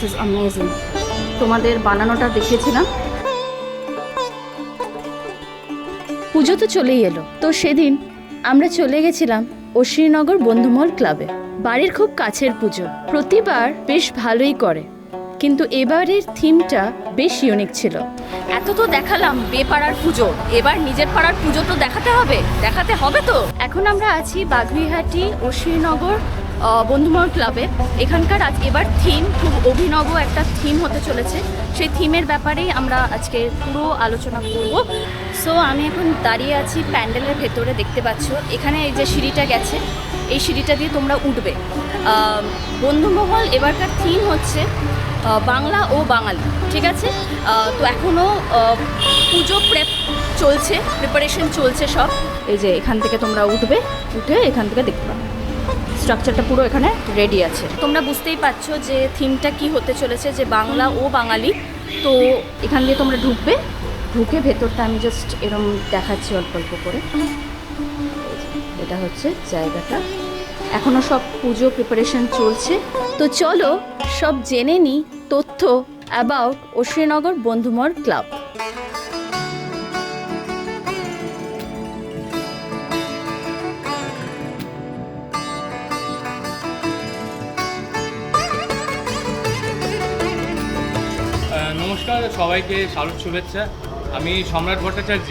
This is amazing তোমাদের বানানোটা দেখিয়েছিলাম পুজো তো চলেই এলো। তো সেদিন আমরা চলে গেছিলাম অশ্রীনগর বন্ধুমহল ক্লাবে। বাড়ির খুব কাছের পুজো। প্রতিবার বেশ ভালোই করে। কিন্তু এবারের থিমটা বেশ ইউনিক ছিল। এত তো দেখালাম বেপাড়ার পুজো। এবার নিজের পাড়ার পুজো তো দেখাতে হবে। দেখাতে হবে তো। এখন আমরা আছি বাগুইহাটি অশ্রীনগর আহ, বন্ধুমহল ক্লাবে। এখানকার আজ এবার থিম খুব অভিনব একটা থিম হতে চলেছে। সেই থিমের ব্যাপারেই আমরা আজকে পুরো আলোচনা করব। সো আমি এখন দাঁড়িয়ে আছি প্যান্ডেলের ভেতরে, দেখতে পাচ্ছ। এখানে এই যে সিঁড়িটা গেছে, এই সিঁড়িটা দিয়ে তোমরা উঠবে। বন্ধুমহল এবারকার থিম হচ্ছে বাংলা ও বাঙালি, ঠিক আছে? তো এখনও পুজো প্রেপ চলছে প্রিপারেশন চলছে সব। এই যে এখান থেকে তোমরা উঠবে, উঠে এখান থেকে দেখতে পাবে। স্ট্রাকচারটা পুরো এখানে রেডি আছে। তোমরা বুঝতেই পারছ যে থিমটা কি হতে চলেছে, যে বাংলা ও বাঙালি। তো এখান দিয়ে তোমরা ঢুকবে। ঢুকে ভেতরটা আমি জাস্ট এরম দেখাচ্ছি অল্প অল্প করে। এটা হচ্ছে জায়গাটা। এখনও সব পুজো প্রিপারেশন চলছে। তো চলো সব জেনে নিই তথ্য অ্যাবাউট অশ্রীনগর বন্ধুমর ক্লাব নমস্কার, সবাইকে শারদ শুভেচ্ছা। আমি সম্রাট ভট্টাচার্য।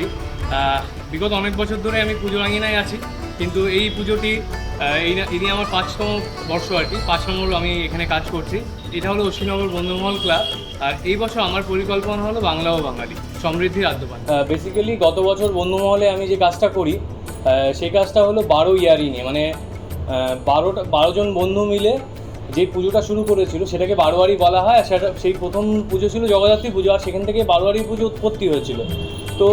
বিগত অনেক বছর ধরে আমি পুজো রাঙিনায় আছি, কিন্তু এই পুজোটি ইনি আমার পাঁচতম বর্ষ আর কি, পাঁচ নম্বর আমি এখানে কাজ করছি। এটা হলো অশ্বিনগর বন্ধুমহল ক্লাব। আর এই বছর আমার পরিকল্পনা হলো বাংলা ও বাঙালি, সমৃদ্ধির আদ্যপান। বেসিক্যালি গত বছর বন্ধুমহলে আমি যে কাজটা করি সেই কাজটা হলো বারো ইয়ারই নিয়ে মানে বারোটা বারোজন বন্ধু মিলে যে পুজোটা শুরু করেছিল সেটাকে বারোয়ারি বলা হয়, আর সেটা সেই প্রথম পুজো ছিল জগদ্ধাত্রী পুজো, আর সেখান থেকে বারোয়ারি পুজো উৎপত্তি হয়েছিল। তো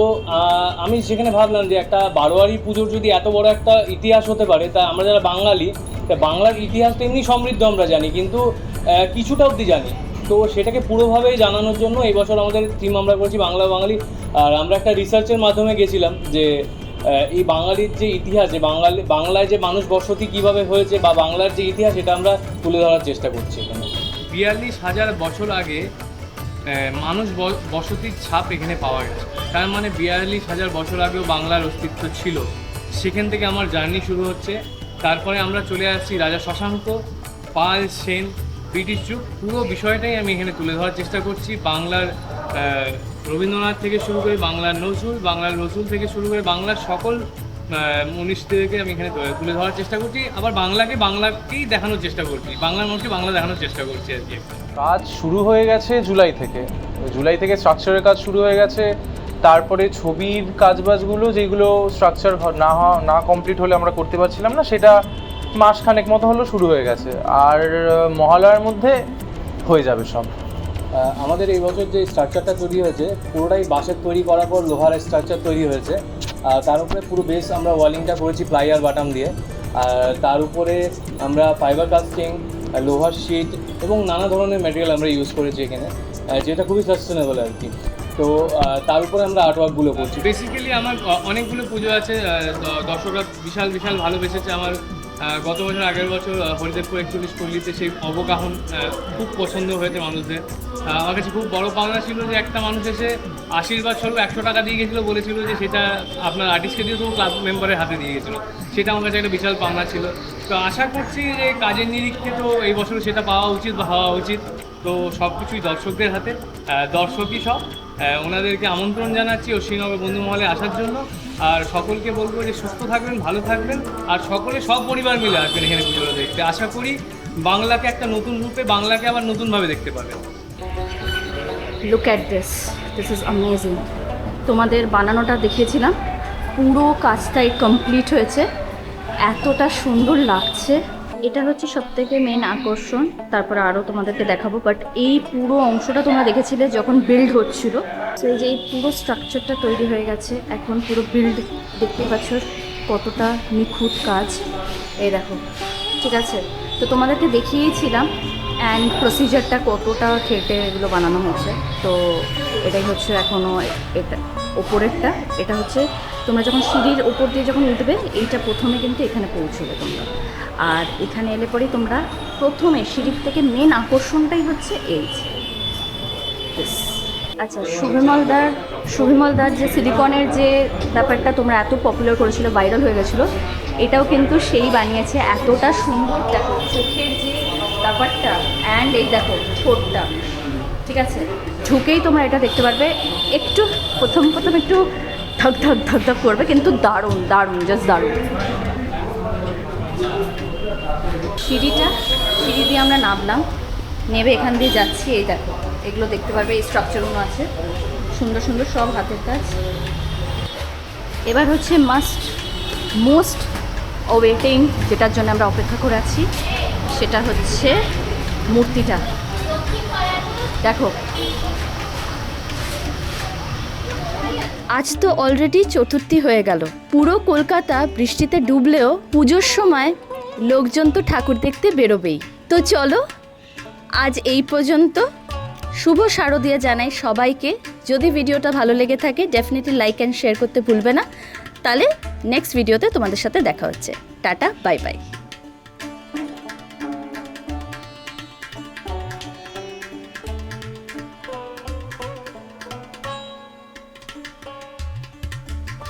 আমি সেখানে ভাবলাম যে একটা বারোয়ারি পুজোর যদি এত বড় একটা ইতিহাস হতে পারে, তা আমরা যারা বাঙালি, তা বাংলার ইতিহাস তো এমনি সমৃদ্ধ আমরা জানি, কিন্তু কিছুটা অবধি জানি। তো সেটাকে পুরোভাবেই জানানোর জন্য এবছর আমাদের থিম আমরা করেছি বাংলা বাঙালি, আর আমরা একটা রিসার্চের মাধ্যমে গেছিলাম যে এই বাঙালির যে ইতিহাস বাঙালি বাংলায় যে মানুষ বসতি কীভাবে হয়েছে বা বাংলার যে ইতিহাস, এটা আমরা তুলে ধরার চেষ্টা করছি এখানে। বিয়াল্লিশ হাজার বছর আগে মানুষ বসতির ছাপ এখানে পাওয়া গেছে। তার মানে বিয়াল্লিশ হাজার বছর আগেও বাংলার অস্তিত্ব ছিল। সেখান থেকে আমার জার্নি শুরু হচ্ছে। তারপরে আমরা চলে আসছি রাজা শশাঙ্ক, পাল সেন, ব্রিটিশ যুগ। পুরো বিষয়টাই আমি এখানে তুলে ধরার চেষ্টা করছি। বাংলার রবীন্দ্রনাথ থেকে শুরু করে বাংলার নজরুল বাংলার নজরুল থেকে শুরু করে বাংলার সকল মনীষীদেরকে আমি এখানে তুলে- ধরার চেষ্টা করছি। আবার বাংলাকে বাংলাকেই দেখানোর চেষ্টা করছি। বাংলার মানুষকে বাংলা দেখানোর চেষ্টা করছি আর কি। কাজ শুরু হয়ে গেছে জুলাই থেকে। জুলাই থেকে স্ট্রাকচারের কাজ শুরু হয়ে গেছে। তারপরে ছবির কাজবাজগুলো যেগুলো স্ট্রাকচার না না কমপ্লিট হলে আমরা করতে পারছিলাম না, সেটা মাসখানেক মতো হলো শুরু হয়ে গেছে। আর মহালয়ার মধ্যে হয়ে যাবে সব। আমাদের এই বছর যে স্ট্রাকচারটা তৈরি হয়েছে, পুরোটাই বাঁশের তৈরি করার পর লোহার স্ট্রাকচার তৈরি হয়েছে। আর তার উপরে পুরো বেস আমরা ওয়ালিংটা করেছি প্লাইয়ার বাটাম দিয়ে। আর তার উপরে আমরা ফাইবার কাস্টিং লোহার শিট এবং নানা ধরনের ম্যাটেরিয়াল আমরা ইউজ করেছি এখানে যেটা খুবই সাস্টেনেবল আর কি। তো তার উপরে আমরা আর্টওয়ার্কগুলো করছি। বেসিক্যালি আমার অনেকগুলো পুজো আছে দর্শকরা বিশাল বিশাল ভালোবেসেছে আমার গত বছর আগের বছর হরিদেবপুর একচল্লিশ পল্লীতে সেই অবগাহন খুব পছন্দ হয়েছে মানুষদের। আমার কাছে খুব বড় পাওনা ছিল যে একটা মানুষ এসে আশীর্বাদ স্বরূপ একশো টাকা দিয়ে গেছিল, বলেছিল যে সেটা আপনার আর্টিস্টকে দিয়ে তো ক্লাব মেম্বারের হাতে দিয়ে গেছিল। সেটা আমার কাছে একটা বিশাল পাওনা ছিল। তো আশা করছি যে কাজের নিরিখে তো এই বছর সেটা পাওয়া উচিত বা হওয়া উচিত। তো সব কিছুই দর্শকদের হাতে দর্শকই সব। ওনাদেরকে আমন্ত্রণ জানাচ্ছি ও শ্রীনগর বন্ধু মহলে আসার জন্য। আর সকলকে বলব যে সুস্থ থাকবেন, ভালো থাকবেন। আর সকলে, সব পরিবার মিলে আসবেন এখানে পুজোটা দেখতে। আশা করি বাংলাকে একটা নতুন রূপে বাংলাকে আবার নতুনভাবে দেখতে পাবেন। Look at this this is amazing তোমাদের বানানোটা দেখিয়েছিলাম পুরো কাজটাই কমপ্লিট হয়েছে। এতটা সুন্দর লাগছে। এটা হচ্ছে সব থেকে মেন আকর্ষণ। তারপরে আরও তোমাদেরকে দেখাবো বাট এই পুরো অংশটা তোমরা দেখেছিলে যখন বিল্ড হচ্ছিল। তো এই যে এই পুরো স্ট্রাকচারটা তৈরি হয়ে গেছে, এখন পুরো বিল্ড দেখতে পাচ্ছ কতটা নিখুঁত কাজ। এই দেখো, ঠিক আছে? তো তোমাদেরকে দেখিয়েছিলাম অ্যান্ড প্রসিজারটা কতটা খেটে এগুলো বানানো হয়েছে তো এটাই হচ্ছে এখনও এটা ওপরেরটা। এটা হচ্ছে তোমরা যখন সিঁড়ির ওপর দিয়ে যখন উঠবে, এইটা প্রথমে কিন্তু এখানে পৌঁছবে তোমরা। আর এখানে এলে পরে তোমরা প্রথমে সিঁড়ির থেকে মেন আকর্ষণটাই হচ্ছে এই. আচ্ছা শুভিমলদার শুভিমলদার যে সিলিকনের যে ব্যাপারটা তোমরা এত পপুলার করেছিল ভাইরাল হয়ে গেছিল, এটাও কিন্তু সেই বানিয়েছে এতটা সুন্দর। দেখো, চোখের যে ব্যাপারটা অ্যান্ড এই দেখো, ঠোঁটটা, ঠিক আছে? ঢুকেই তোমরা এটা দেখতে পারবে। একটু, প্রথম প্রথম একটু ধক ধক ধক ধক করবে, কিন্তু দারুণ দারুণ জাস্ট দারুণ। সিঁড়িটা, সিঁড়ি দিয়ে আমরা নামলাম। নেবে এখান দিয়ে যাচ্ছি, এই দেখো, এগুলো দেখতে পারবে, এই স্ট্রাকচারগুলো আছে। সুন্দর সুন্দর সব হাতের কাজ। এবার হচ্ছে মাস্ট মোস্ট ওয়েটিং যেটার জন্য আমরা অপেক্ষা করে আছি, সেটা হচ্ছে মূর্তিটা। দেখো আজ তো অলরেডি চতুর্থী হয়ে গেল। পুরো কলকাতা বৃষ্টিতে ডুবলেও পুজোর সময় লোকজন তো ঠাকুর দেখতে বেরোবেই। তো চলো, আজ এই পর্যন্ত। শুভ শারদিয়া জানাই সবাইকে। যদি ভিডিওটা ভালো লেগে থাকে ডেফিনেটলি লাইক অ্যান্ড শেয়ার করতে ভুলবে না। তাহলে নেক্সট ভিডিওতে তোমাদের সাথে দেখা হচ্ছে। Tata bye bye